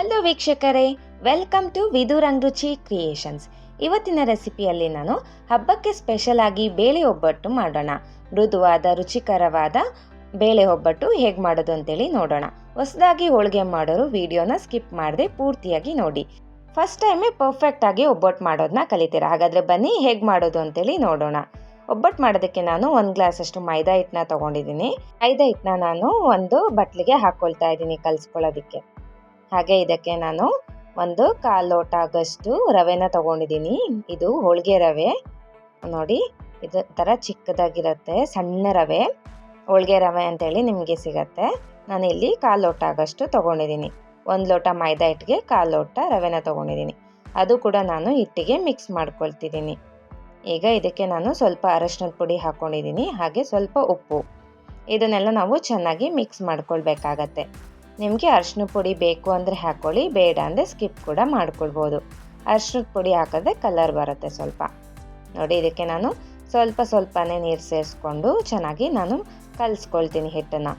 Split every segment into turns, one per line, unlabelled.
Hello ವೀಕ್ಷಕರೇ. Welcome to ವಿದುರಂಗ್ ರುಚಿ creations ಇವತ್ತಿನ ರೆಸಿಪಿಯಲ್ಲಿ ನಾನು ಹಬ್ಬಕ್ಕೆ ಸ್ಪೆಷಲ್ ಆಗಿ ಬೇಳೆ ಒಬ್ಬಟ್ಟು ಮಾಡೋಣ. ಮೃದುವಾದ, ರುಚಿಕರವಾದ ಬೇಳೆ ಒಬ್ಬಟ್ಟು ಹೇಗೆ ಮಾಡೋದು ಅಂತೇಳಿ ನೋಡೋಣ. ಹೊಸದಾಗಿ ಹೋಳಿಗೆ ಮಾಡೋರು ವಿಡಿಯೋನ ಸ್ಕಿಪ್ ಮಾಡದೆ ಪೂರ್ತಿಯಾಗಿ ನೋಡಿ. ಫಸ್ಟ್ ಟೈಮೇ ಪರ್ಫೆಕ್ಟ್ ಆಗಿ ಒಬ್ಬಟ್ಟು ಮಾಡೋದನ್ನ ಕಲಿತೀರ? ಹಾಗಾದರೆ ಬನ್ನಿ ಹೇಗೆ ಮಾಡೋದು ಅಂತೇಳಿ ನೋಡೋಣ. ಒಬ್ಬಟ್ಟು ಮಾಡೋದಕ್ಕೆ ನಾನು ಒಂದು ಗ್ಲಾಸ್ ಅಷ್ಟು ಮೈದಾ ಹಿಟ್ಟನ್ನ ತಗೊಂಡಿದ್ದೀನಿ. ಮೈದಾ ಹಿಟ್ಟನ್ನ ನಾನು ಒಂದು ಬಟ್ಲಿಗೆ ಹಾಕ್ಕೊಳ್ತಾ ಇದ್ದೀನಿ ಕಲಿಸ್ಕೊಳ್ಳೋದಕ್ಕೆ. ಹಾಗೆ ಇದಕ್ಕೆ ನಾನು ಒಂದು ಕಾಲು ಲೋಟ ಆಗಷ್ಟು ರವೆನ ತಗೊಂಡಿದ್ದೀನಿ. ಇದು ಹೋಳಿಗೆ ರವೆ. ನೋಡಿ, ಇದು ಥರ ಚಿಕ್ಕದಾಗಿರುತ್ತೆ, ಸಣ್ಣ ರವೆ. ಹೋಳಿಗೆ ರವೆ ಅಂತೇಳಿ ನಿಮಗೆ ಸಿಗತ್ತೆ. ನಾನು ಇಲ್ಲಿ ಕಾಲು ಲೋಟ ಆಗಷ್ಟು ತೊಗೊಂಡಿದ್ದೀನಿ. ಒಂದು ಲೋಟ ಮೈದಾ ಹಿಟ್ಟಿಗೆ ಕಾಲು ಲೋಟ ರವೆನ ತೊಗೊಂಡಿದ್ದೀನಿ. ಅದು ಕೂಡ ನಾನು ಹಿಟ್ಟಿಗೆ ಮಿಕ್ಸ್ ಮಾಡ್ಕೊಳ್ತಿದ್ದೀನಿ. ಈಗ ಇದಕ್ಕೆ ನಾನು ಸ್ವಲ್ಪ ಅರಶಿನದ ಪುಡಿ ಹಾಕ್ಕೊಂಡಿದ್ದೀನಿ ಹಾಗೆ ಸ್ವಲ್ಪ ಉಪ್ಪು. ಇದನ್ನೆಲ್ಲ ನಾವು ಚೆನ್ನಾಗಿ ಮಿಕ್ಸ್ ಮಾಡ್ಕೊಳ್ಬೇಕಾಗತ್ತೆ. ನಿಮಗೆ ಅರಿಶಿನ ಪುಡಿ ಬೇಕು ಅಂದರೆ ಹಾಕ್ಕೊಳ್ಳಿ ಬೇಡ ಅಂದರೆ ಸ್ಕಿಪ್ ಕೂಡ ಮಾಡ್ಕೊಳ್ಬೋದು. ಅರಿಶಿನದ ಪುಡಿ ಹಾಕಿದ್ರೆ ಕಲರ್ ಬರುತ್ತೆ ಸ್ವಲ್ಪ. ನೋಡಿ, ಇದಕ್ಕೆ ನಾನು ಸ್ವಲ್ಪ ಸ್ವಲ್ಪನೇ ನೀರು ಸೇರಿಸ್ಕೊಂಡು ಚೆನ್ನಾಗಿ ನಾನು ಕಲಿಸ್ಕೊಳ್ತೀನಿ ಹಿಟ್ಟನ್ನು.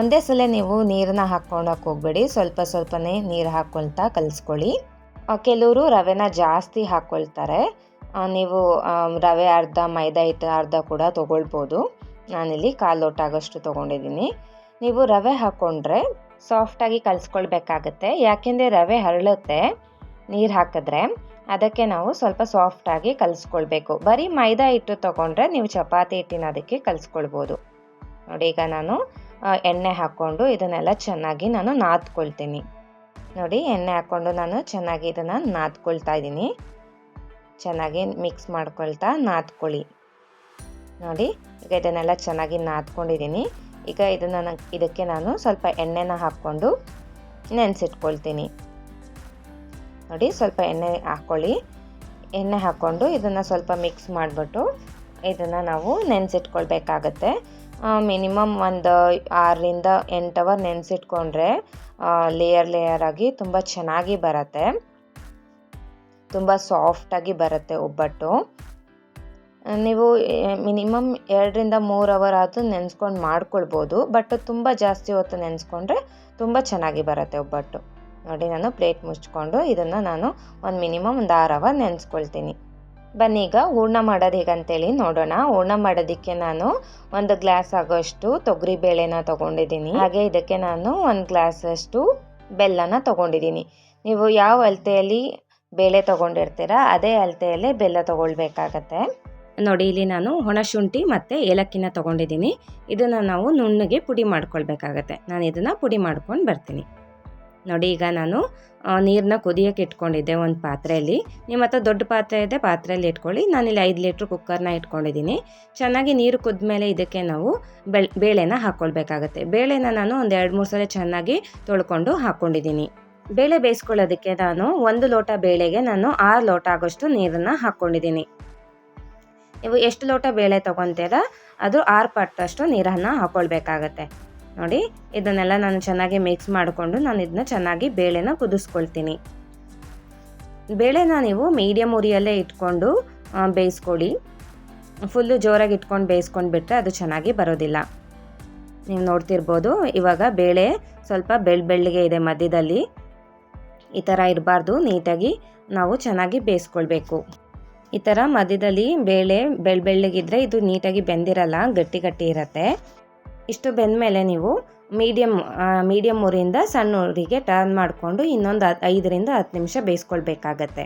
ಒಂದೇ ಸಲ ನೀವು ನೀರನ್ನ ಹಾಕ್ಕೊಳಕ್ಕೆ ಹೋಗ್ಬೇಡಿ, ಸ್ವಲ್ಪ ಸ್ವಲ್ಪನೇ ನೀರು ಹಾಕ್ಕೊಳ್ತಾ ಕಲಿಸ್ಕೊಳ್ಳಿ. ಕೆಲವರು ರವೆನ ಜಾಸ್ತಿ ಹಾಕ್ಕೊಳ್ತಾರೆ. ನೀವು ರವೆ ಅರ್ಧ, ಮೈದಾ ಹಿಟ್ಟು ಅರ್ಧ ಕೂಡ ತೊಗೊಳ್ಬೋದು. ನಾನಿಲ್ಲಿ ಕಾಲು ಲೋಟ ಆಗೋಷ್ಟು ತೊಗೊಂಡಿದ್ದೀನಿ. ನೀವು ರವೆ ಹಾಕ್ಕೊಂಡ್ರೆ ಸಾಫ್ಟಾಗಿ ಕಲಿಸ್ಕೊಳ್ಬೇಕಾಗತ್ತೆ. ಯಾಕೆಂದರೆ ರವೆ ಹರಳುತ್ತೆ, ನೀರು ಹಾಕಿದ್ರೆ ಅದಕ್ಕೆ ನಾವು ಸ್ವಲ್ಪ ಸಾಫ್ಟಾಗಿ ಕಲಿಸ್ಕೊಳ್ಬೇಕು. ಬರೀ ಮೈದಾ ಹಿಟ್ಟು ತೊಗೊಂಡ್ರೆ ನೀವು ಚಪಾತಿ ಹಿಟ್ಟಿನ ಅದಕ್ಕೆ ಕಲಿಸ್ಕೊಳ್ಬೋದು. ನೋಡಿ, ಈಗ ನಾನು ಎಣ್ಣೆ ಹಾಕ್ಕೊಂಡು ಇದನ್ನೆಲ್ಲ ಚೆನ್ನಾಗಿ ನಾನು ನಾದ್ಕೊಳ್ತೀನಿ. ನೋಡಿ, ಎಣ್ಣೆ ಹಾಕ್ಕೊಂಡು ನಾನು ಚೆನ್ನಾಗಿ ಇದನ್ನು ನಾದ್ಕೊಳ್ತಾ ಇದ್ದೀನಿ. ಚೆನ್ನಾಗಿ ಮಿಕ್ಸ್ ಮಾಡ್ಕೊಳ್ತಾ ನಾದ್ಕೊಳ್ಳಿ. ನೋಡಿ, ಈಗ ಇದನ್ನೆಲ್ಲ ಚೆನ್ನಾಗಿ ನಾದ್ಕೊಂಡಿದ್ದೀನಿ. ಈಗ ಇದನ್ನು ಇದಕ್ಕೆ ನಾನು ಸ್ವಲ್ಪ ಎಣ್ಣೆನ ಹಾಕ್ಕೊಂಡು ನೆನೆಸಿಟ್ಕೊಳ್ತೀನಿ. ನೋಡಿ, ಸ್ವಲ್ಪ ಎಣ್ಣೆ ಹಾಕ್ಕೊಳ್ಳಿ ಎಣ್ಣೆ ಹಾಕ್ಕೊಂಡು ಇದನ್ನು ಸ್ವಲ್ಪ ಮಿಕ್ಸ್ ಮಾಡಿಬಿಟ್ಟು ಇದನ್ನು ನಾವು ನೆನೆಸಿಟ್ಕೊಳ್ಬೇಕಾಗತ್ತೆ. ಮಿನಿಮಮ್ ಒಂದು ಆರರಿಂದ ಎಂಟು ಅವರ್ ನೆನೆಸಿಟ್ಕೊಂಡ್ರೆ ಲೇಯರ್ ಲೇಯರ್ ಆಗಿ ತುಂಬ ಚೆನ್ನಾಗಿ ಬರುತ್ತೆ. ತುಂಬ ಸಾಫ್ಟಾಗಿ ಬರುತ್ತೆ ಒಬ್ಬಟ್ಟು. ನೀವು ಮಿನಿಮಮ್ ಎರಡರಿಂದ ಮೂರು ಅವರ್ ಆದರೂ ನೆನೆಸ್ಕೊಂಡು ಮಾಡ್ಕೊಳ್ಬೋದು. ಬಟ್ ತುಂಬ ಜಾಸ್ತಿ ಹೊತ್ತು ನೆನೆಸ್ಕೊಂಡ್ರೆ ತುಂಬ ಚೆನ್ನಾಗಿ ಬರುತ್ತೆ ಒಬ್ಬಟ್ಟು. ನೋಡಿ, ನಾನು ಪ್ಲೇಟ್ ಮುಚ್ಕೊಂಡು ಇದನ್ನು ನಾನು ಒಂದು ಮಿನಿಮಮ್ ಒಂದು ಆರು ಅವರ್ ನೆನೆಸ್ಕೊಳ್ತೀನಿ. ಬನ್ನಿ ಈಗ ಹೂರ್ಣ ಮಾಡೋದು ಹೇಗಂತೇಳಿ ನೋಡೋಣ. ಹೂರ್ಣ ಮಾಡೋದಕ್ಕೆ ನಾನು ಒಂದು ಗ್ಲಾಸ್ ಆಗೋಷ್ಟು ತೊಗರಿ ಬೇಳೆನ ತೊಗೊಂಡಿದ್ದೀನಿ. ಹಾಗೆ ಇದಕ್ಕೆ ನಾನು ಒಂದು ಗ್ಲಾಸಷ್ಟು ಬೆಲ್ಲನ ತೊಗೊಂಡಿದ್ದೀನಿ. ನೀವು ಯಾವ ಅಳತೆಯಲ್ಲಿ ಬೇಳೆ ತೊಗೊಂಡಿರ್ತೀರ, ಅದೇ ಅಳತೆಯಲ್ಲೇ ಬೆಲ್ಲ ತೊಗೊಳ್ಬೇಕಾಗತ್ತೆ. ನೋಡಿ, ಇಲ್ಲಿ ನಾನು ಒಣಶುಂಠಿ ಮತ್ತು ಏಲಕ್ಕಿನ ತೊಗೊಂಡಿದ್ದೀನಿ. ಇದನ್ನು ನಾವು ನುಣ್ಣಗೆ ಪುಡಿ ಮಾಡ್ಕೊಳ್ಬೇಕಾಗತ್ತೆ. ನಾನು ಇದನ್ನು ಪುಡಿ ಮಾಡ್ಕೊಂಡು ಬರ್ತೀನಿ. ನೋಡಿ, ಈಗ ನಾನು ನೀರನ್ನ ಕುದಿಯೋಕೆ ಇಟ್ಕೊಂಡಿದ್ದೆ ಒಂದು ಪಾತ್ರೆಯಲ್ಲಿ. ನಿಮ್ಮ ಹತ್ರ ದೊಡ್ಡ ಪಾತ್ರೆ ಇದೆ, ಪಾತ್ರೆಯಲ್ಲಿ ಇಟ್ಕೊಳ್ಳಿ. ನಾನಿಲ್ಲಿ ಐದು ಲೀಟ್ರ್ ಕುಕ್ಕರ್ನ ಇಟ್ಕೊಂಡಿದ್ದೀನಿ. ಚೆನ್ನಾಗಿ ನೀರು ಕುದ್ಮೇಲೆ ಇದಕ್ಕೆ ನಾವು ಬೆಳ್, ಬೇಳೆನ ಹಾಕ್ಕೊಳ್ಬೇಕಾಗತ್ತೆ ಬೇಳೆನ ನಾನು ಒಂದು ಎರಡು ಮೂರು ಸಲ ಚೆನ್ನಾಗಿ ತೊಳ್ಕೊಂಡು ಹಾಕ್ಕೊಂಡಿದ್ದೀನಿ ಬೇಳೆ ಬೇಯಿಸ್ಕೊಳ್ಳೋದಕ್ಕೆ ನಾನು ಒಂದು ಲೋಟ ಬೇಳೆಗೆ ನಾನು ಆರು ಲೋಟ ಆಗೋಷ್ಟು ನೀರನ್ನು ಹಾಕ್ಕೊಂಡಿದ್ದೀನಿ ನೀವು ಎಷ್ಟು ಲೋಟ ಬೇಳೆ ತೊಗೊತೀರ ಅದು ಆರು ಪಟ್ಟಷ್ಟು ನೀರನ್ನು ಹಾಕ್ಕೊಳ್ಬೇಕಾಗತ್ತೆ ನೋಡಿ, ಇದನ್ನೆಲ್ಲ ನಾನು ಚೆನ್ನಾಗಿ ಮಿಕ್ಸ್ ಮಾಡಿಕೊಂಡು ನಾನು ಇದನ್ನ ಚೆನ್ನಾಗಿ ಬೇಳೆನ ಕುದಿಸ್ಕೊಳ್ತೀನಿ. ಬೇಳೆನ ನೀವು ಮೀಡಿಯಮ್ ಉರಿಯಲ್ಲೇ ಇಟ್ಕೊಂಡು ಬೇಯಿಸ್ಕೊಳ್ಳಿ. ಫುಲ್ಲು ಜೋರಾಗಿ ಇಟ್ಕೊಂಡು ಬೇಯಿಸ್ಕೊಂಡು ಬಿಟ್ಟರೆ ಅದು ಚೆನ್ನಾಗಿ ಬರೋದಿಲ್ಲ. ನೀವು ನೋಡ್ತಿರ್ಬೋದು, ಇವಾಗ ಬೇಳೆ ಸ್ವಲ್ಪ ಬೆಳ್ ಬೆಳ್ಳಿಗೆ ಇದೆ ಮಧ್ಯದಲ್ಲಿ. ಈ ಥರ ಇರಬಾರ್ದು, ನೀಟಾಗಿ ನಾವು ಚೆನ್ನಾಗಿ ಬೇಯಿಸ್ಕೊಳ್ಬೇಕು. ಈ ಥರ ಮಧ್ಯದಲ್ಲಿ ಬೇಳೆ ಬೆಳ್, ಬೆಳ್ಳಗಿದ್ರೆ ಇದು ನೀಟಾಗಿ ಬೆಂದಿರಲ್ಲ, ಗಟ್ಟಿ ಗಟ್ಟಿ ಇರುತ್ತೆ. ಇಷ್ಟು ಬೆಂದಮೇಲೆ ನೀವು ಮೀಡಿಯಮ್ ಮೀಡಿಯಮ್ ಊರಿಂದ ಸಣ್ಣ ಉರಿಗೆ ಟರ್ನ್ ಮಾಡಿಕೊಂಡು ಇನ್ನೊಂದು ಐದರಿಂದ ಹತ್ತು ನಿಮಿಷ ಬೇಯಿಸ್ಕೊಳ್ಬೇಕಾಗತ್ತೆ.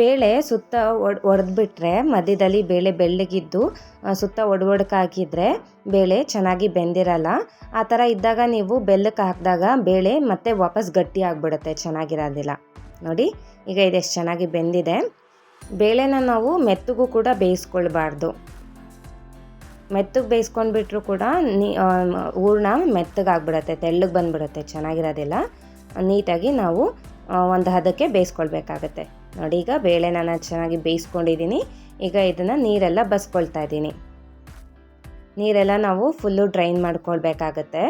ಬೇಳೆ ಸುತ್ತ ಒಡ್, ಒಡೆದ್ಬಿಟ್ರೆ ಮಧ್ಯದಲ್ಲಿ ಬೇಳೆ ಬೆಳ್ಳಗಿದ್ದು ಸುತ್ತ ಒಡ್ ಒಡ್ಕಾಕಿದ್ರೆ ಬೇಳೆ ಚೆನ್ನಾಗಿ ಬೆಂದಿರಲ್ಲ. ಆ ಥರ ಇದ್ದಾಗ ನೀವು ಬೆಲ್ಲಕ್ಕೆ ಹಾಕಿದಾಗ ಬೇಳೆ ಮತ್ತೆ ವಾಪಸ್ ಗಟ್ಟಿ ಆಗಿಬಿಡುತ್ತೆ, ಚೆನ್ನಾಗಿರೋದಿಲ್ಲ. ನೋಡಿ, ಈಗ ಇದೆಷ್ಟು ಚೆನ್ನಾಗಿ ಬೆಂದಿದೆ. ಬೇಳೆನ ನಾವು ಮೆತ್ತಗೂ ಕೂಡ ಬೇಯಿಸ್ಕೊಳ್ಬಾರ್ದು. ಮೆತ್ತಗೆ ಬೇಯಿಸ್ಕೊಂಡ್ಬಿಟ್ರು ಕೂಡ ನೀ ಹೂರ್ಣ ಮೆತ್ತಗಾಗ್ಬಿಡತ್ತೆ, ತೆಳ್ಳಗೆ ಬಂದ್ಬಿಡುತ್ತೆ, ಚೆನ್ನಾಗಿರೋದಿಲ್ಲ. ನೀಟಾಗಿ ನಾವು ಒಂದು ಹದಕ್ಕೆ ಬೇಯಿಸ್ಕೊಳ್ಬೇಕಾಗತ್ತೆ. ನೋಡಿ, ಈಗ ಬೇಳೆನ ನಾನು ಚೆನ್ನಾಗಿ ಬೇಯಿಸ್ಕೊಂಡಿದ್ದೀನಿ. ಈಗ ಇದನ್ನು ನೀರೆಲ್ಲ ಬಸ್ಕೊಳ್ತಾ ಇದ್ದೀನಿ. ನೀರೆಲ್ಲ ನಾವು ಫುಲ್ಲು ಡ್ರೈನ್ ಮಾಡ್ಕೊಳ್ಬೇಕಾಗತ್ತೆ.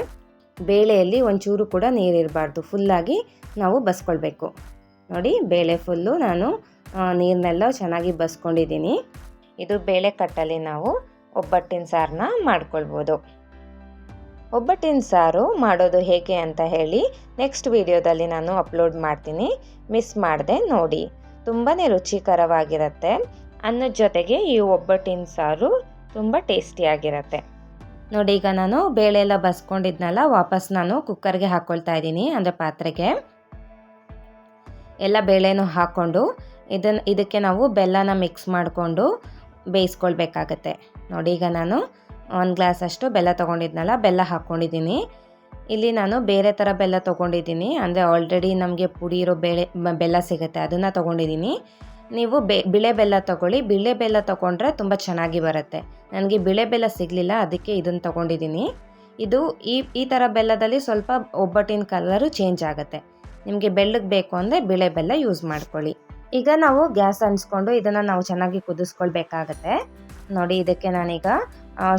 ಬೇಳೆಯಲ್ಲಿ ಒಂಚೂರು ಕೂಡ ನೀರಿರಬಾರ್ದು. ಫುಲ್ಲಾಗಿ ನಾವು ಬಸ್ಕೊಳ್ಬೇಕು. ನೋಡಿ ಬೇಳೆ ಫುಲ್ಲು ನಾನು ನೀರನ್ನೆಲ್ಲ ಚೆನ್ನಾಗಿ ಬಸ್ಕೊಂಡಿದ್ದೀನಿ. ಇದು ಬೇಳೆ ಕಟ್ಟಲ್ಲಿ ನಾವು ಒಬ್ಬಟ್ಟಿನ ಸಾರನ್ನ ಮಾಡ್ಕೊಳ್ಬೋದು. ಒಬ್ಬಟ್ಟಿನ ಸಾರು ಮಾಡೋದು ಹೇಗೆ ಅಂತ ಹೇಳಿ ನೆಕ್ಸ್ಟ್ ವಿಡಿಯೋದಲ್ಲಿ ನಾನು ಅಪ್ಲೋಡ್ ಮಾಡ್ತೀನಿ. ಮಿಸ್ ಮಾಡಿದೆ ನೋಡಿ. ತುಂಬಾ ರುಚಿಕರವಾಗಿರುತ್ತೆ. ಅನ್ನದ ಜೊತೆಗೆ ಈ ಒಬ್ಬಟ್ಟಿನ ಸಾರು ತುಂಬ ಟೇಸ್ಟಿಯಾಗಿರುತ್ತೆ. ನೋಡಿ, ಈಗ ನಾನು ಬೇಳೆ ಎಲ್ಲ ಬಸ್ಕೊಂಡಿದ್ನಲ್ಲ, ವಾಪಸ್ ನಾನು ಕುಕ್ಕರ್ಗೆ ಹಾಕ್ಕೊಳ್ತಾ ಇದ್ದೀನಿ, ಅಂದರೆ ಪಾತ್ರೆಗೆ. ಎಲ್ಲ ಬೇಳೆನೂ ಹಾಕ್ಕೊಂಡು ಇದನ್ನು ಇದಕ್ಕೆ ನಾವು ಬೆಲ್ಲನ ಮಿಕ್ಸ್ ಮಾಡಿಕೊಂಡು ಬೇಯಿಸ್ಕೊಳ್ಬೇಕಾಗತ್ತೆ. ನೋಡಿ, ಈಗ ನಾನು ಒಂದು ಗ್ಲಾಸ್ ಅಷ್ಟು ಬೆಲ್ಲ ತೊಗೊಂಡಿದ್ನಲ್ಲ, ಬೆಲ್ಲ ಹಾಕ್ಕೊಂಡಿದ್ದೀನಿ. ಇಲ್ಲಿ ನಾನು ಬೇರೆ ಥರ ಬೆಲ್ಲ ತೊಗೊಂಡಿದ್ದೀನಿ. ಅಂದರೆ ಆಲ್ರೆಡಿ ನಮಗೆ ಪುಡಿ ಇರೋ ಬೇಳೆ ಬೆಲ್ಲ ಸಿಗುತ್ತೆ, ಅದನ್ನು ತೊಗೊಂಡಿದ್ದೀನಿ. ನೀವು ಬೆ, ಬಿಳೆ ಬೆಲ್ಲ ತೊಗೊಳ್ಳಿ. ಬಿಳೆ ಬೆಲ್ಲ ತೊಗೊಂಡ್ರೆ ತುಂಬ ಚೆನ್ನಾಗಿ ಬರುತ್ತೆ. ನನಗೆ ಬಿಳೆ ಬೆಲ್ಲ ಸಿಗಲಿಲ್ಲ, ಅದಕ್ಕೆ ಇದನ್ನು ತೊಗೊಂಡಿದ್ದೀನಿ. ಇದು ಈ ಈ ಥರ ಬೆಲ್ಲದಲ್ಲಿ ಸ್ವಲ್ಪ ಒಬ್ಬಟ್ಟಿನ ಕಲರು ಚೇಂಜ್ ಆಗುತ್ತೆ. ನಿಮಗೆ ಬೆಳ್ಳಗೆ ಬೇಕು ಅಂದರೆ ಬಿಳೆ ಬೆಲ್ಲ ಯೂಸ್ ಮಾಡ್ಕೊಳ್ಳಿ. ಈಗ ನಾವು ಗ್ಯಾಸ್ ಅಂಟಿಸ್ಕೊಂಡು ಇದನ್ನು ನಾವು ಚೆನ್ನಾಗಿ ಕುದಿಸ್ಕೊಳ್ಬೇಕಾಗತ್ತೆ. ನೋಡಿ, ಇದಕ್ಕೆ ನಾನೀಗ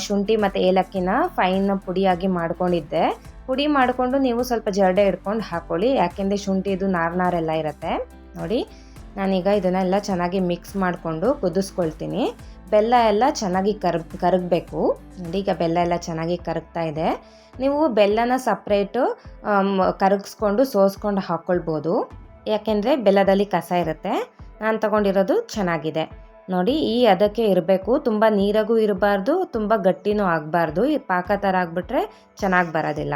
ಶುಂಠಿ ಮತ್ತು ಏಲಕ್ಕಿನ ಫೈನ್ ಪುಡಿಯಾಗಿ ಮಾಡ್ಕೊಂಡಿದ್ದೆ. ಪುಡಿ ಮಾಡಿಕೊಂಡು ನೀವು ಸ್ವಲ್ಪ ಜರಡೆ ಹಿಡ್ಕೊಂಡು ಹಾಕ್ಕೊಳ್ಳಿ ಯಾಕೆಂದರೆ ಶುಂಠಿದು ನಾರು ನಾರೆಲ್ಲ ಇರುತ್ತೆ. ನೋಡಿ, ನಾನೀಗ ಇದನ್ನೆಲ್ಲ ಚೆನ್ನಾಗಿ ಮಿಕ್ಸ್ ಮಾಡಿಕೊಂಡು ಕುದಿಸ್ಕೊಳ್ತೀನಿ. ಬೆಲ್ಲ ಎಲ್ಲ ಚೆನ್ನಾಗಿ ಕರ್ ಕರಗಬೇಕು. ನೋಡಿ ಈಗ ಬೆಲ್ಲ ಎಲ್ಲ ಚೆನ್ನಾಗಿ ಕರಗ್ತಾ ಇದೆ. ನೀವು ಬೆಲ್ಲನ ಸಪ್ರೇಟು ಕರಗಿಸ್ಕೊಂಡು ಸೋಸ್ಕೊಂಡು ಹಾಕ್ಕೊಳ್ಬೋದು ಯಾಕೆಂದರೆ ಬೆಲ್ಲದಲ್ಲಿ ಕಸ ಇರುತ್ತೆ. ನಾನು ತಗೊಂಡಿರೋದು ಚೆನ್ನಾಗಿದೆ. ನೋಡಿ, ಈ ಅದಕ್ಕೆ ಇರಬೇಕು. ತುಂಬ ನೀರಾಗೂ ಇರಬಾರ್ದು, ತುಂಬ ಗಟ್ಟಿನೂ ಆಗಬಾರ್ದು. ಈ ಪಾಕ ಥರ ಆಗಿಬಿಟ್ರೆ ಚೆನ್ನಾಗಿ ಬರೋದಿಲ್ಲ.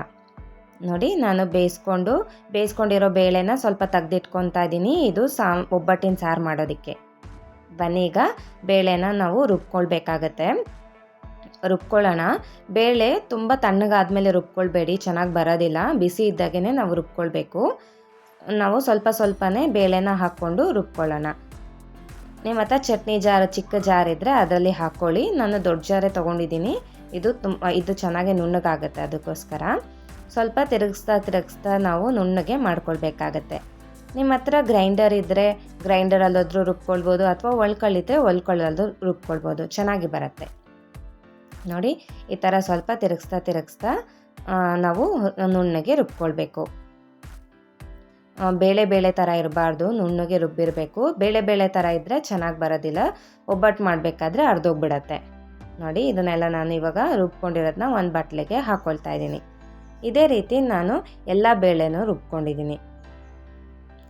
ನೋಡಿ, ನಾನು ಬೇಯಿಸ್ಕೊಂಡು, ಬೇಯಿಸ್ಕೊಂಡಿರೋ ಬೇಳೆನ ಸ್ವಲ್ಪ ತೆಗ್ದಿಟ್ಕೊತಾ ಇದ್ದೀನಿ ಇದು ಸಾ ಒಬ್ಬಟ್ಟಿನ ಸಾರು ಮಾಡೋದಕ್ಕೆ. ಬನ್ನಿ ಈಗ ಬೇಳೆನ ನಾವು ರುಬ್ಕೊಳ್ಬೇಕಾಗತ್ತೆ. ರುಬ್ಕೊಳ್ಳೋಣ. ಬೇಳೆ ತುಂಬ ತಣ್ಣಗಾದಮೇಲೆ ರುಬ್ಕೊಳ್ಬೇಡಿ, ಚೆನ್ನಾಗಿ ಬರೋದಿಲ್ಲ. ಬಿಸಿ ಇದ್ದಾಗೇ ನಾವು ರುಬ್ಕೊಳ್ಬೇಕು. ನಾವು ಸ್ವಲ್ಪ ಸ್ವಲ್ಪನೇ ಬೇಳೆನ ಹಾಕ್ಕೊಂಡು ರುಬ್ಕೊಳ್ಳೋಣ. ನಿಮ್ಮ ಹತ್ರ ಚಟ್ನಿ ಜಾರ್, ಚಿಕ್ಕ ಜಾರ್ ಇದ್ದರೆ ಅದರಲ್ಲಿ ಹಾಕ್ಕೊಳ್ಳಿ. ನಾನು ದೊಡ್ಡ ಜಾರೇ ತೊಗೊಂಡಿದ್ದೀನಿ. ಇದು ತುಂಬ ಇದು ಚೆನ್ನಾಗಿ ನುಣ್ಣಗಾಗುತ್ತೆ ಅದಕ್ಕೋಸ್ಕರ. ಸ್ವಲ್ಪ ತಿರುಗಿಸ್ತಾ ತಿರುಗಿಸ್ತಾ ನಾವು ನುಣ್ಣಗೆ ಮಾಡ್ಕೊಳ್ಬೇಕಾಗತ್ತೆ. ನಿಮ್ಮ ಹತ್ರ ಗ್ರೈಂಡರ್ ಇದ್ದರೆ ಗ್ರೈಂಡರಲ್ಲಾದರೂ ರುಬ್ಕೊಳ್ಬೋದು, ಅಥವಾ ಒಳ್ಕೊಳ್ಳಿದ್ರೆ ಒಳ್ಕೊಳ್ಳಲ್ಲೂ ರುಬ್ಕೊಳ್ಬೋದು, ಚೆನ್ನಾಗಿ ಬರುತ್ತೆ. ನೋಡಿ, ಈ ಥರ ಸ್ವಲ್ಪ ತಿರುಗಿಸ್ತಾ ತಿರುಗಿಸ್ತಾ ನಾವು ನುಣ್ಣಗೆ ರುಬ್ಕೊಳ್ಬೇಕು. ಬೇಳೆ ಬೇಳೆ ಥರ ಇರಬಾರ್ದು, ನುಣ್ಣಗೆ ರುಬ್ಬಿರಬೇಕು. ಬೇಳೆ ಬೇಳೆ ಥರ ಇದ್ದರೆ ಚೆನ್ನಾಗಿ ಬರೋದಿಲ್ಲ ಒಬ್ಬಟ್ಟು ಮಾಡಬೇಕಾದ್ರೆ ಅರ್ಧೋಗ್ಬಿಡತ್ತೆ ನೋಡಿ, ಇದನ್ನೆಲ್ಲ ನಾನು ಇವಾಗ ರುಬ್ಕೊಂಡಿರೋದನ್ನ ಒಂದು ಬಟ್ಲಿಗೆ ಹಾಕ್ಕೊಳ್ತಾ ಇದ್ದೀನಿ. ಇದೇ ರೀತಿ ನಾನು ಎಲ್ಲ ಬೇಳೆನೂ ರುಬ್ಕೊಂಡಿದ್ದೀನಿ.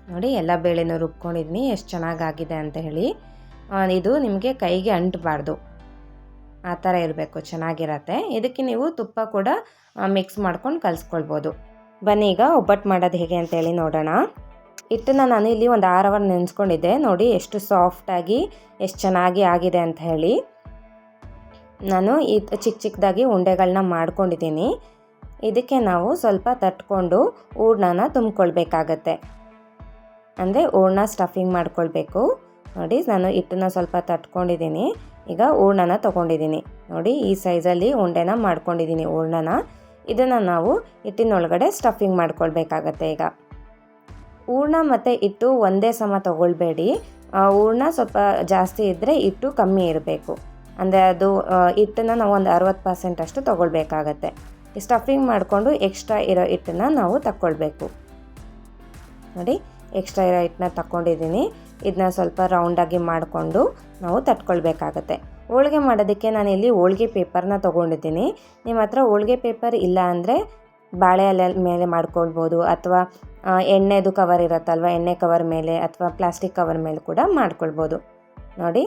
ನೋಡಿ ಎಲ್ಲ ಬೇಳೆನೂ ರುಬ್ಕೊಂಡಿದ್ದೀನಿ ಎಷ್ಟು ಚೆನ್ನಾಗಾಗಿದೆ ಅಂತ ಹೇಳಿ. ಇದು ನಿಮಗೆ ಕೈಗೆ ಅಂಟಬಾರ್ದು. ಆ ಥರ ಇರಬೇಕು, ಚೆನ್ನಾಗಿರತ್ತೆ. ಇದಕ್ಕೆ ನೀವು ತುಪ್ಪ ಕೂಡ ಮಿಕ್ಸ್ ಮಾಡ್ಕೊಂಡು ಕಲಿಸ್ಕೊಳ್ಬೋದು. ಬನ್ನಿ ಈಗ ಒಬ್ಬಟ್ಟು ಮಾಡೋದು ಹೇಗೆ ಅಂತೇಳಿ ನೋಡೋಣ. ಹಿಟ್ಟನ್ನು ನಾನು ಇಲ್ಲಿ ಒಂದು ಆರು ಅವರ್ ನೆನೆಸ್ಕೊಂಡಿದ್ದೆ. ನೋಡಿ ಎಷ್ಟು ಸಾಫ್ಟಾಗಿ ಎಷ್ಟು ಚೆನ್ನಾಗಿ ಆಗಿದೆ ಅಂತ ಹೇಳಿ. ನಾನು ಈ ಚಿಕ್ಕ ಚಿಕ್ಕದಾಗಿ ಉಂಡೆಗಳನ್ನ ಮಾಡ್ಕೊಂಡಿದ್ದೀನಿ. ಇದಕ್ಕೆ ನಾವು ಸ್ವಲ್ಪ ತಟ್ಕೊಂಡು ಊರ್ಣನ ತುಂಬ್ಕೊಳ್ಬೇಕಾಗತ್ತೆ. ಅಂದರೆ ಹೂರ್ಣ ಸ್ಟಫಿಂಗ್ ಮಾಡ್ಕೊಳ್ಬೇಕು. ನೋಡಿ, ನಾನು ಹಿಟ್ಟನ್ನ ಸ್ವಲ್ಪ ತಟ್ಕೊಂಡಿದ್ದೀನಿ. ಈಗ ಹೂರ್ಣನ ತೊಗೊಂಡಿದ್ದೀನಿ. ನೋಡಿ, ಈ ಸೈಜಲ್ಲಿ ಉಂಡೆನ ಮಾಡ್ಕೊಂಡಿದ್ದೀನಿ ಹೂರ್ಣನ. ಇದನ್ನು ನಾವು ಹಿಟ್ಟಿನೊಳಗಡೆ ಸ್ಟಫಿಂಗ್ ಮಾಡ್ಕೊಳ್ಬೇಕಾಗತ್ತೆ ಈಗ. ಹೂರ್ಣ ಮತ್ತು ಹಿಟ್ಟು ಒಂದೇ ಸಮ ತೊಗೊಳ್ಬೇಡಿ. ಹೂರ್ಣ ಸ್ವಲ್ಪ ಜಾಸ್ತಿ ಇದ್ದರೆ ಹಿಟ್ಟು ಕಮ್ಮಿ ಇರಬೇಕು. ಅಂದರೆ ಅದು ಹಿಟ್ಟನ್ನು ನಾವು ಒಂದು ಅರವತ್ತು ಪರ್ಸೆಂಟ್ ಅಷ್ಟು ತೊಗೊಳ್ಬೇಕಾಗತ್ತೆ. ಸ್ಟಫಿಂಗ್ ಮಾಡಿಕೊಂಡು ಎಕ್ಸ್ಟ್ರಾ ಇರೋ ಹಿಟ್ಟನ್ನು ನಾವು ತಕ್ಕೊಳ್ಬೇಕು. ನೋಡಿ ಎಕ್ಸ್ಟ್ರಾ ಇರೋ ತಗೊಂಡಿದ್ದೀನಿ ಇದನ್ನ ಸ್ವಲ್ಪ ರೌಂಡಾಗಿ ಮಾಡಿಕೊಂಡು ನಾವು ತಟ್ಕೊಳ್ಬೇಕಾಗತ್ತೆ. ಹೋಳಿಗೆ ಮಾಡೋದಕ್ಕೆ ನಾನು ಇಲ್ಲಿ ಹೋಳಿಗೆ ಪೇಪರ್ನ ತೊಗೊಂಡಿದ್ದೀನಿ. ನಿಮ್ಮ ಹತ್ರ ಹೋಳಿಗೆ ಪೇಪರ್ ಇಲ್ಲ ಅಂದರೆ ಬಾಳೆ ಎಲೆ ಮೇಲೆ ಮಾಡ್ಕೊಳ್ಬೋದು ಅಥವಾ ಎಣ್ಣೆದು ಕವರ್ ಇರುತ್ತಲ್ವ, ಎಣ್ಣೆ ಕವರ್ ಮೇಲೆ ಅಥವಾ ಪ್ಲಾಸ್ಟಿಕ್ ಕವರ್ ಮೇಲೆ ಕೂಡ ಮಾಡ್ಕೊಳ್ಬೋದು. ನೋಡಿ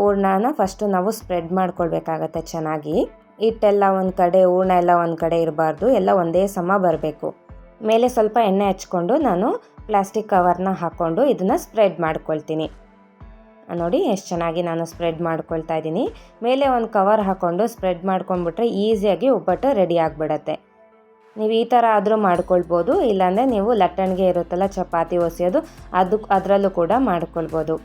ಹೂರ್ಣನ ಫಸ್ಟು ನಾವು ಸ್ಪ್ರೆಡ್ ಮಾಡ್ಕೊಳ್ಬೇಕಾಗತ್ತೆ ಚೆನ್ನಾಗಿ. ಹಿಟ್ಟೆಲ್ಲ ಒಂದು ಕಡೆ, ಹೂರ್ಣ ಎಲ್ಲ ಒಂದು ಕಡೆ ಇರಬಾರ್ದು, ಎಲ್ಲ ಒಂದೇ ಸಮ ಬರಬೇಕು. ಮೇಲೆ ಸ್ವಲ್ಪ ಎಣ್ಣೆ ಹಚ್ಕೊಂಡು ನಾನು ಪ್ಲಾಸ್ಟಿಕ್ ಕವರ್ನ ಹಾಕ್ಕೊಂಡು ಇದನ್ನು ಸ್ಪ್ರೆಡ್ ಮಾಡ್ಕೊಳ್ತೀನಿ. ನೋಡಿ, ಎಷ್ಟು ಚೆನ್ನಾಗಿ ನಾನು ಸ್ಪ್ರೆಡ್ ಮಾಡ್ಕೊಳ್ತಾ ಇದ್ದೀನಿ. ಮೇಲೆ ಒಂದು ಕವರ್ ಹಾಕ್ಕೊಂಡು ಸ್ಪ್ರೆಡ್ ಮಾಡ್ಕೊಂಡ್ಬಿಟ್ರೆ ಈಸಿಯಾಗಿ ಒಬ್ಬಟ್ಟು ರೆಡಿ ಆಗಿಬಿಡತ್ತೆ. ನೀವು ಈ ಥರ ಆದರೂ ಮಾಡ್ಕೊಳ್ಬೋದು, ಇಲ್ಲಾಂದರೆ ನೀವು ಲಟ್ಟಣಿಗೆ ಇರುತ್ತಲ್ಲ, ಚಪಾತಿ ಒಸೆಯೋದು, ಅದು ಅದರಲ್ಲೂ ಕೂಡ ಮಾಡ್ಕೊಳ್ಬೋದು.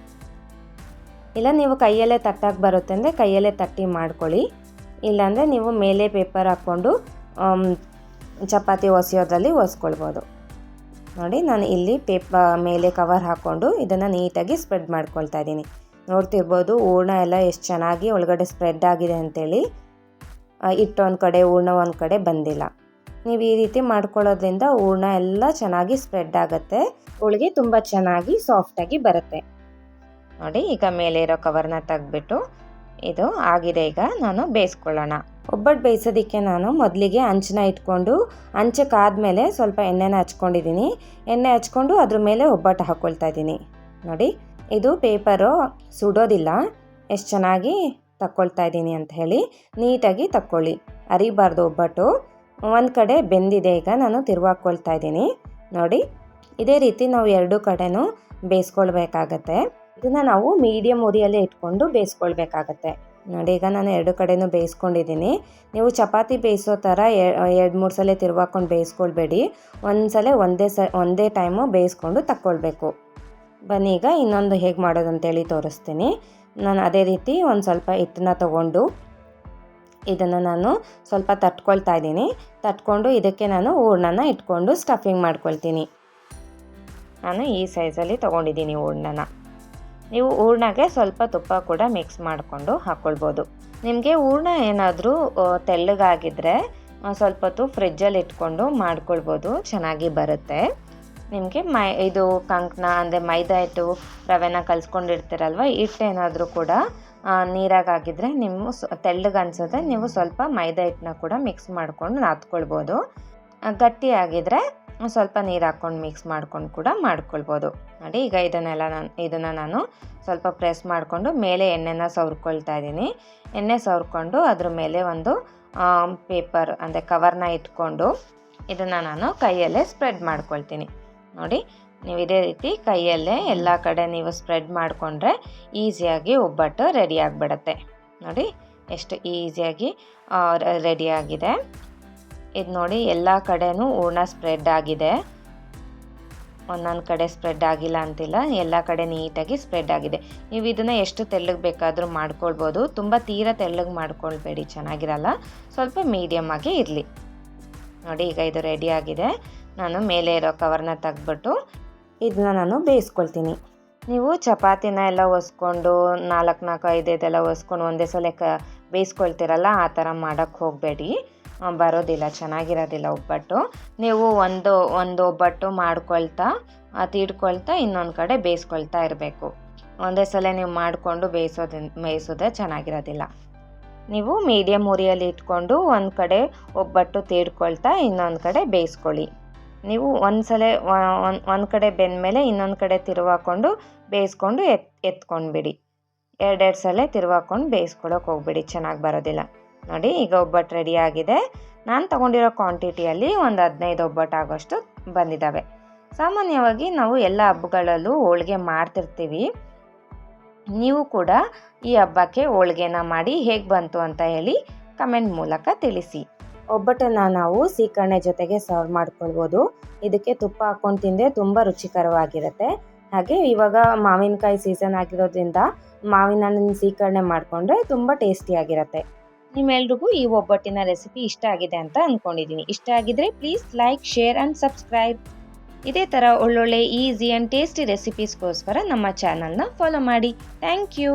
ಇಲ್ಲ, ನೀವು ಕೈಯಲ್ಲೇ ತಟ್ಟಕ್ಕೆ ಬರುತ್ತೆ ಅಂದರೆ ಕೈಯಲ್ಲೇ ತಟ್ಟಿ ಮಾಡ್ಕೊಳ್ಳಿ. ಇಲ್ಲಾಂದರೆ ನೀವು ಮೇಲೆ ಪೇಪರ್ ಹಾಕ್ಕೊಂಡು ಚಪಾತಿ ಒಸೆಯೋದ್ರಲ್ಲಿ ಒಸ್ಕೊಳ್ಬೋದು. ನೋಡಿ, ನಾನು ಇಲ್ಲಿ ಪೇಪ ಮೇಲೆ ಕವರ್ ಹಾಕ್ಕೊಂಡು ಇದನ್ನು ನೀಟಾಗಿ ಸ್ಪ್ರೆಡ್ ಮಾಡ್ಕೊಳ್ತಾ ಇದ್ದೀನಿ. ನೋಡ್ತಿರ್ಬೋದು, ಹೂರ್ಣ ಎಲ್ಲ ಎಷ್ಟು ಚೆನ್ನಾಗಿ ಒಳಗಡೆ ಸ್ಪ್ರೆಡ್ ಆಗಿದೆ ಅಂತೇಳಿ. ಹಿಟ್ಟು ಒಂದು ಕಡೆ, ಹೂರ್ಣ ಒಂದು ಕಡೆ ಬಂದಿಲ್ಲ. ನೀವು ಈ ರೀತಿ ಮಾಡ್ಕೊಳ್ಳೋದ್ರಿಂದ ಹೂರ್ಣ ಎಲ್ಲ ಚೆನ್ನಾಗಿ ಸ್ಪ್ರೆಡ್ ಆಗುತ್ತೆ. ಹೋಳಿಗೆ ತುಂಬ ಚೆನ್ನಾಗಿ ಸಾಫ್ಟಾಗಿ ಬರುತ್ತೆ. ನೋಡಿ, ಈಗ ಮೇಲೆ ಇರೋ ಕವರ್ನ ತೆಗೆದ್ಬಿಟ್ಟು ಇದು ಆಗಿದೆ. ಈಗ ನಾನು ಬೇಯಿಸ್ಕೊಳ್ಳೋಣ. ಒಬ್ಬಟ್ಟು ಬೇಯಿಸೋದಕ್ಕೆ ನಾನು ಮೊದಲಿಗೆ ಅಂಚನ ಇಟ್ಕೊಂಡು ಹಂಚಕ್ಕಾದ್ಮೇಲೆ ಸ್ವಲ್ಪ ಎಣ್ಣೆನ ಹಚ್ಕೊಂಡಿದ್ದೀನಿ. ಎಣ್ಣೆ ಹಚ್ಕೊಂಡು ಅದ್ರ ಮೇಲೆ ಒಬ್ಬಟ್ಟು ಹಾಕ್ಕೊಳ್ತಾ ಇದ್ದೀನಿ. ನೋಡಿ, ಇದು ಪೇಪರು ಸುಡೋದಿಲ್ಲ. ಎಷ್ಟು ಚೆನ್ನಾಗಿ ತಕ್ಕೊಳ್ತಾ ಇದ್ದೀನಿ ಅಂತ ಹೇಳಿ ನೀಟಾಗಿ ತಕ್ಕೊಳ್ಳಿ. ಅರಿಬಾರ್ದು ಒಬ್ಬಟ್ಟು. ಒಂದು ಕಡೆ ಬೆಂದಿದೆ ಈಗ ನಾನು ತಿರುವಾಕೊಳ್ತಾ ಇದ್ದೀನಿ. ನೋಡಿ, ಇದೇ ರೀತಿ ನಾವು ಎರಡು ಕಡೆನೂ ಬೇಯಿಸ್ಕೊಳ್ಬೇಕಾಗತ್ತೆ. ಇದನ್ನು ನಾವು ಮೀಡಿಯಮ್ ಉರಿಯಲ್ಲೇ ಇಟ್ಕೊಂಡು ಬೇಯಿಸ್ಕೊಳ್ಬೇಕಾಗತ್ತೆ. ನೋಡಿ, ಈಗ ನಾನು ಎರಡು ಕಡೆನೂ ಬೇಯಿಸ್ಕೊಂಡಿದ್ದೀನಿ. ನೀವು ಚಪಾತಿ ಬೇಯಿಸೋ ಥರ ಎರಡು, ಮೂರು ಸಲ ತಿರುವಾಕೊಂಡು ಬೇಯಿಸ್ಕೊಳ್ಬೇಡಿ. ಒಂದು ಸಲ ಒಂದೇ ಸ, ಒಂದೇ ಟೈಮು ಬೇಯಿಸ್ಕೊಂಡು ತಕ್ಕೊಳ್ಬೇಕು. ಬನ್ನಿ, ಈಗ ಇನ್ನೊಂದು ಹೇಗೆ ಮಾಡೋದು ಅಂತೇಳಿ ತೋರಿಸ್ತೀನಿ. ನಾನು ಅದೇ ರೀತಿ ಒಂದು ಸ್ವಲ್ಪ ಹಿಟ್ಟನ್ನ ತಗೊಂಡು ಇದನ್ನು ನಾನು ಸ್ವಲ್ಪ ತಟ್ಕೊಳ್ತಾ ಇದ್ದೀನಿ. ತಟ್ಕೊಂಡು ಇದಕ್ಕೆ ನಾನು ಹೂರ್ಣನ ಇಟ್ಕೊಂಡು ಸ್ಟಫಿಂಗ್ ಮಾಡ್ಕೊಳ್ತೀನಿ. ನಾನು ಈ ಸೈಜಲ್ಲಿ ತೊಗೊಂಡಿದ್ದೀನಿ ಹೂರ್ಣನ. ನೀವು ಹೂರ್ಣಗೆ ಸ್ವಲ್ಪ ತುಪ್ಪ ಕೂಡ ಮಿಕ್ಸ್ ಮಾಡಿಕೊಂಡು ಹಾಕ್ಕೊಳ್ಬೋದು ನಿಮಗೆ ಹೂರ್ಣ ಏನಾದರೂ ತೆಳ್ಳಗಾಗಿದ್ದರೆ ಸ್ವಲ್ಪ ಹೊತ್ತು ಫ್ರಿಜ್ಜಲ್ಲಿ ಇಟ್ಕೊಂಡು ಮಾಡ್ಕೊಳ್ಬೋದು, ಚೆನ್ನಾಗಿ ಬರುತ್ತೆ. ನಿಮಗೆ ಮೈ, ಇದು ಕಂಕಣ ಅಂದರೆ ಮೈದಾ ಹಿಟ್ಟು, ರವೆನ ಕಲಿಸ್ಕೊಂಡಿರ್ತೀರಲ್ವ ಹಿಟ್ಟೇನಾದರೂ ಕೂಡ ನೀರಾಗಿದ್ದರೆ ನಿಮ್ಮ ತೆಳ್ಳಗೆ ಅನಿಸುತ್ತೆ, ನೀವು ಸ್ವಲ್ಪ ಮೈದಾ ಹಿಟ್ಟನ್ನ ಕೂಡ ಮಿಕ್ಸ್ ಮಾಡಿಕೊಂಡು ನಾದ್ಕೊಳ್ಬೋದು. ಗಟ್ಟಿಯಾಗಿದ್ದರೆ ಸ್ವಲ್ಪ ನೀರು ಹಾಕ್ಕೊಂಡು ಮಿಕ್ಸ್ ಮಾಡ್ಕೊಂಡು ಕೂಡ ಮಾಡ್ಕೊಳ್ಬೋದು. ನೋಡಿ, ಈಗ ಇದನ್ನೆಲ್ಲ ನಾನು ಇದನ್ನು ನಾನು ಸ್ವಲ್ಪ ಪ್ರೆಸ್ ಮಾಡಿಕೊಂಡು ಮೇಲೆ ಎಣ್ಣೆನ ಸವ್ರ್ಕೊಳ್ತಾ ಇದ್ದೀನಿ. ಎಣ್ಣೆ ಸವರ್ಕೊಂಡು ಅದ್ರ ಮೇಲೆ ಒಂದು ಪೇಪರ್ ಅಂದರೆ ಕವರ್ನ ಇಟ್ಕೊಂಡು ಇದನ್ನು ನಾನು ಕೈಯಲ್ಲೇ ಸ್ಪ್ರೆಡ್ ಮಾಡ್ಕೊಳ್ತೀನಿ. ನೋಡಿ, ನೀವು ಇದೇ ರೀತಿ ಕೈಯಲ್ಲೇ ಎಲ್ಲ ಕಡೆ ನೀವು ಸ್ಪ್ರೆಡ್ ಮಾಡಿಕೊಂಡ್ರೆ ಈಸಿಯಾಗಿ ಒಬ್ಬಟ್ಟು ರೆಡಿ ಆಗಿಬಿಡತ್ತೆ. ನೋಡಿ, ಎಷ್ಟು ಈಸಿಯಾಗಿ ರೆಡಿಯಾಗಿದೆ ಇದು ನೋಡಿ ಎಲ್ಲ ಕಡೆನೂ ಹೂರ್ಣ ಸ್ಪ್ರೆಡ್ ಆಗಿದೆ. ಒಂದೊಂದು ಕಡೆ ಸ್ಪ್ರೆಡ್ ಆಗಿಲ್ಲ ಅಂತಿಲ್ಲ, ಎಲ್ಲ ಕಡೆ ನೀಟಾಗಿ ಸ್ಪ್ರೆಡ್ ಆಗಿದೆ. ನೀವು ಇದನ್ನು ಎಷ್ಟು ತೆಳ್ಳಗೆ ಬೇಕಾದರೂ ಮಾಡ್ಕೊಳ್ಬೋದು. ತುಂಬ ತೀರ ತೆಳ್ಳಗೆ ಮಾಡ್ಕೊಳ್ಬೇಡಿ, ಚೆನ್ನಾಗಿರಲ್ಲ. ಸ್ವಲ್ಪ ಮೀಡಿಯಮ್ ಆಗಿ ಇರಲಿ. ನೋಡಿ, ಈಗ ಇದು ರೆಡಿ ಆಗಿದೆ. ನಾನು ಮೇಲೆ ಇರೋ ಕವರ್ನ ತೆಗೆದ್ಬಿಟ್ಟು ಇದನ್ನ ನಾನು ಬೇಯಿಸ್ಕೊಳ್ತೀನಿ. ನೀವು ಚಪಾತಿನ ಎಲ್ಲ ಒಸ್ಕೊಂಡು, ನಾಲ್ಕು ನಾಲ್ಕು ಐದೈದೆಲ್ಲ ಒಸ್ಕೊಂಡು ಒಂದೇ ಸಲ ಕ, ಬೇಯಿಸ್ಕೊಳ್ತೀರಲ್ಲ, ಆ ಥರ ಮಾಡೋಕ್ಕೆ ಹೋಗಬೇಡಿ. ಬರೋದಿಲ್ಲ, ಚೆನ್ನಾಗಿರೋದಿಲ್ಲ ಒಬ್ಬಟ್ಟು. ನೀವು ಒಂದು ಒಂದು ಒಬ್ಬಟ್ಟು ಮಾಡ್ಕೊಳ್ತಾ ತೀಡ್ಕೊಳ್ತಾ ಇನ್ನೊಂದು ಕಡೆ ಬೇಯಿಸ್ಕೊಳ್ತಾ ಇರಬೇಕು. ಒಂದೇ ಸಲ ನೀವು ಮಾಡಿಕೊಂಡು ಬೇಯಿಸೋದ್ರಿಂದ ಬೇಯಿಸೋದೇ ಚೆನ್ನಾಗಿರೋದಿಲ್ಲ. ನೀವು ಮೀಡಿಯಮ್ ಉರಿಯಲ್ಲಿ ಇಟ್ಕೊಂಡು ಒಂದು ಕಡೆ ಒಬ್ಬಟ್ಟು ತೀಡ್ಕೊಳ್ತಾ ಇನ್ನೊಂದು ಕಡೆ ಬೇಯಿಸ್ಕೊಳ್ಳಿ. ನೀವು ಒಂದು ಸಲ ಒಂದು ಒಂದು ಕಡೆ ಬೆಂದಮೇಲೆ ಇನ್ನೊಂದು ಕಡೆ ತಿರುವಾಕೊಂಡು ಬೇಯಿಸ್ಕೊಂಡು ಎತ್, ಎತ್ಕೊಂಡ್ಬಿಡಿ. ಎರಡೆರಡು ಸಲ ತಿರುವಾಕೊಂಡು ಬೇಯಿಸ್ಕೊಳ್ಳೋಕೆ ಹೋಗ್ಬಿಡಿ, ಚೆನ್ನಾಗಿ ಬರೋದಿಲ್ಲ. ನೋಡಿ, ಈಗ ಒಬ್ಬಟ್ಟು ರೆಡಿ ಆಗಿದೆ. ನಾನು ತಗೊಂಡಿರೋ ಕ್ವಾಂಟಿಟಿಯಲ್ಲಿ ಒಂದು ಹದಿನೈದು ಒಬ್ಬಟ್ಟು ಆಗೋಷ್ಟು ಬಂದಿದ್ದಾವೆ ಸಾಮಾನ್ಯವಾಗಿ ನಾವು ಎಲ್ಲ ಹಬ್ಬಗಳಲ್ಲೂ ಹೋಳಿಗೆ ಮಾಡ್ತಿರ್ತೀವಿ. ನೀವು ಕೂಡ ಈ ಹಬ್ಬಕ್ಕೆ ಹೋಳಿಗೆನ ಮಾಡಿ ಹೇಗೆ ಬಂತು ಅಂತ ಹೇಳಿ ಕಮೆಂಟ್ ಮೂಲಕ ತಿಳಿಸಿ. ಒಬ್ಬಟ್ಟನ್ನು ನಾವು ಸೀಕರಣೆ ಜೊತೆಗೆ ಸರ್ವ್ ಮಾಡ್ಕೊಳ್ಬೋದು. ಇದಕ್ಕೆ ತುಪ್ಪ ಹಾಕ್ಕೊಂಡು ತಿಂದರೆ ತುಂಬ ರುಚಿಕರವಾಗಿರುತ್ತೆ. ಹಾಗೆ ಇವಾಗ ಮಾವಿನಕಾಯಿ ಸೀಸನ್ ಆಗಿರೋದ್ರಿಂದ ಮಾವಿನ ಹಣ್ಣಿನ ಸೀಕರಣೆ ಮಾಡಿಕೊಂಡ್ರೆ ತುಂಬ ಟೇಸ್ಟಿಯಾಗಿರುತ್ತೆ ನಿಮ್ಮೆಲ್ರಿಗೂ ಈ ಒಬ್ಬಟ್ಟಿನ ರೆಸಿಪಿ ಇಷ್ಟ ಆಗಿದೆ ಅಂತ ಅಂದ್ಕೊಂಡಿದ್ದೀನಿ ಇಷ್ಟ ಆಗಿದ್ರೆ please like share and subscribe ಇದೇ ಥರ ಒಳ್ಳೊಳ್ಳೆ ಈಸಿ ಆ್ಯಂಡ್ ಟೇಸ್ಟಿ ರೆಸಿಪೀಸ್ಗೋಸ್ಕರ ನಮ್ಮ ಚಾನಲ್ನ ಫಾಲೋ ಮಾಡಿ. Thank you